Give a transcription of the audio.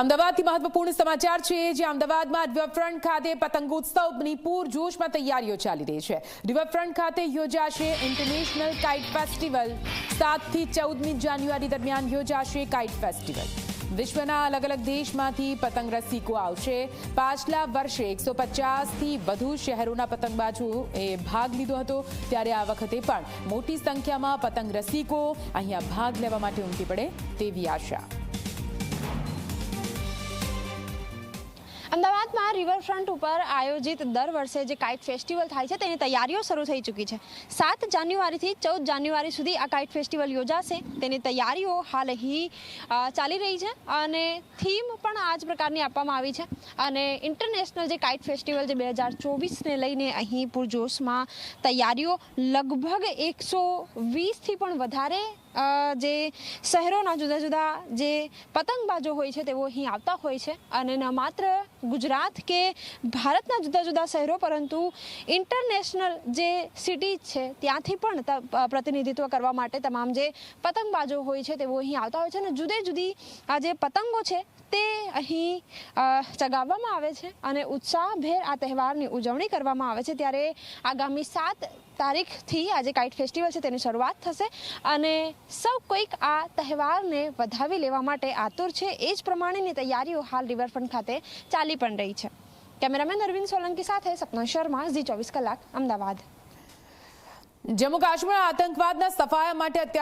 અમદાવાદથી મહત્વપૂર્ણ સમાચાર છે જે અમદાવાદમાં રિવરફ્રન્ટ ખાતે પતંગોત્સવની પૂરજોશમાં તૈયારીઓ ચાલી રહી છે. રિવરફ્રન્ટ ખાતે યોજાશે ઇન્ટરનેશનલ કાઇટ ફેસ્ટિવલ. સાતથી ચૌદમી જાન્યુઆરી દરમિયાન યોજાશે કાઇટ ફેસ્ટિવલ. વિશ્વના અલગ અલગ દેશમાંથી પતંગ રસિકો આવશે. પાછલા વર્ષે એકસો પચાસથી વધુ શહેરોના પતંગબાજોએ ભાગ લીધો હતો. ત્યારે આ વખતે પણ મોટી સંખ્યામાં પતંગ રસિકો અહીંયા ભાગ લેવા માટે ઉમટી પડે તેવી આશા. અમદાવાદમાં રિવરફ્રન્ટ ઉપર આયોજિત દર વર્ષે જે કાઇટ ફેસ્ટિવલ થાય છે, તેની તૈયારીઓ શરૂ થઈ ચૂકી છે. સાત જાન્યુઆરીથી ચૌદ જાન્યુઆરી સુધી આ કાઇટ ફેસ્ટિવલ યોજાશે. તેની તૈયારીઓ હાલ અહીં ચાલી રહી છે અને થીમ પણ આ જ પ્રકારની આપવામાં આવી છે. અને ઇન્ટરનેશનલ જે કાઇટ ફેસ્ટિવલ જે બે હજાર ચોવીસને લઈને અહીં પૂરજોશમાં તૈયારીઓ લગભગ એકસો વીસથી પણ વધારે જે શહેરોના જુદા જુદા જે પતંગબાજો હોય છે, તેઓ અહીં આવતા હોય છે. અને ન માત્ર ગુજરાત કે ભારતના જુદા જુદા શહેરો, પરંતુ ઇન્ટરનેશનલ જે સિટી છે, ત્યાંથી પણ પ્રતિનિધિત્વ કરવા માટે તમામ જે પતંગબાજો હોય છે, તેઓ અહીં આવતા હોય છે અને જુદી જુદી આ જે પતંગો છે, તે અહીં ચગાવવામાં આવે છે અને ઉત્સાહભેર આ તહેવારની ઉજવણી કરવામાં આવે છે. ત્યારે આગામી સાત તારીખથી આજે કાઇટ ફેસ્ટિવલ છે, તેની શરૂઆત થશે અને સૌ કોઈક આ તહેવારને વધાવી લેવા માટે આતુર છે. એ જ પ્રમાણેની તૈયારીઓ હાલ રિવરફ્રન્ટ ખાતે ચાલી પણ રહી છે. કેમેરામેન અરવિંદ સોલંકી સાથે સપના શર્મા, ઝી ચોવીસ કલાક, અમદાવાદ. જમ્મુ કાશ્મીર આતંકવાદના સફાયા માટે